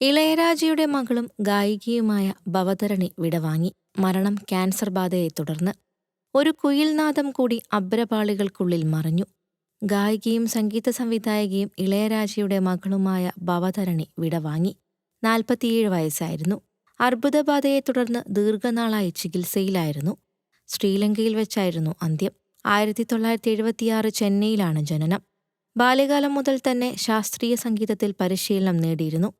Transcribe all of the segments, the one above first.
ഇളയരാജയുടെ മകളും ഗായികയുമായ ഭവതരണി വിടവാങ്ങി. മരണം ക്യാൻസർ ബാധയെ തുടർന്ന് ഒരു കുയിൽനാദം കൂടി അബ്രപാളികൾക്കുള്ളിൽ മറഞ്ഞു. ഗായികയും സംഗീത സംവിധായകയും ഇളയരാജയുടെ മകളുമായ ഭവതരണി വിടവാങ്ങി. നാൽപ്പത്തിയേഴ് വയസ്സായിരുന്നു. അർബുദബാധയെ തുടർന്ന് ദീർഘനാളായി ചികിത്സയിലായിരുന്നു. ശ്രീലങ്കയിൽ വെച്ചായിരുന്നു അന്ത്യം. ആയിരത്തി തൊള്ളായിരത്തി എഴുപത്തിയാറ് ചെന്നൈയിലാണ് ജനനം. ബാല്യകാലം മുതൽ തന്നെ ശാസ്ത്രീയ സംഗീതത്തിൽ പരിശീലനം നേടിയിരുന്നു.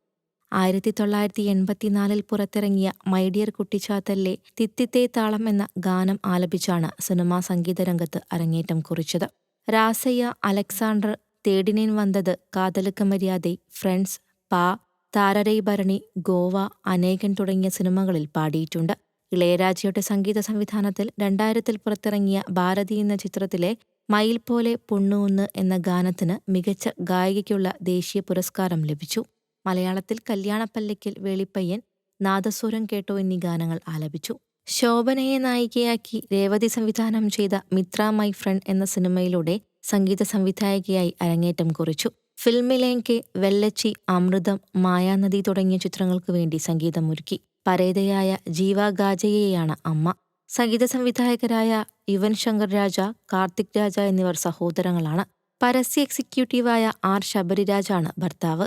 ആയിരത്തി തൊള്ളായിരത്തി എൺപത്തിനാലിൽ പുറത്തിറങ്ങിയ മൈഡിയർ കുട്ടിച്ചാത്തല്ലെ തിത്തിത്തേ താളം എന്ന ഗാനം ആലപിച്ചാണ് സിനിമാ സംഗീത രംഗത്ത് അരങ്ങേറ്റം കുറിച്ചത്. രാസയ്യ അലക്സാണ്ടർ തേടിനേൻ വന്നത് കാതലുക്ക മര്യാദ ഫ്രണ്ട്സ് പാ താരരൈ ഭരണി ഗോവ അനേകൻ തുടങ്ങിയ സിനിമകളിൽ പാടിയിട്ടുണ്ട്. ഇളയരാജയുടെ സംഗീത സംവിധാനത്തിൽ രണ്ടായിരത്തിൽ പുറത്തിറങ്ങിയ ഭാരതി എന്ന ചിത്രത്തിലെ മയിൽ പോലെ പൊണ്ണൂന്ന് എന്ന ഗാനത്തിന് മികച്ച ഗായികയ്ക്കുള്ള ദേശീയ പുരസ്കാരം ലഭിച്ചു. മലയാളത്തിൽ കല്യാണപ്പല്ലയ്ക്കൽ വേളിപ്പയ്യൻ നാദസ്വരം കേട്ടോ എന്നീ ഗാനങ്ങൾ ആലപിച്ചു. ശോഭനയെ നായികയാക്കി രേവതി സംവിധാനം ചെയ്ത മിത്ര മൈ ഫ്രണ്ട് എന്ന സിനിമയിലൂടെ സംഗീത സംവിധായകയായി അരങ്ങേറ്റം കുറിച്ചു. ഫിൽമിലേങ്കെ വെള്ളച്ചി അമൃതം മായാനദി തുടങ്ങിയ ചിത്രങ്ങൾക്ക് വേണ്ടി സംഗീതമൊരുക്കി. പരേതയായ ജീവ ഗാജയെയാണ് അമ്മ. സംഗീത സംവിധായകരായ യുവൻ ശങ്കർ രാജ കാർത്തിക് രാജ എന്നിവർ സഹോദരങ്ങളാണ്. പരസ്യ എക്സിക്യൂട്ടീവായ ആർ ശബരിരാജാണ് ഭർത്താവ്.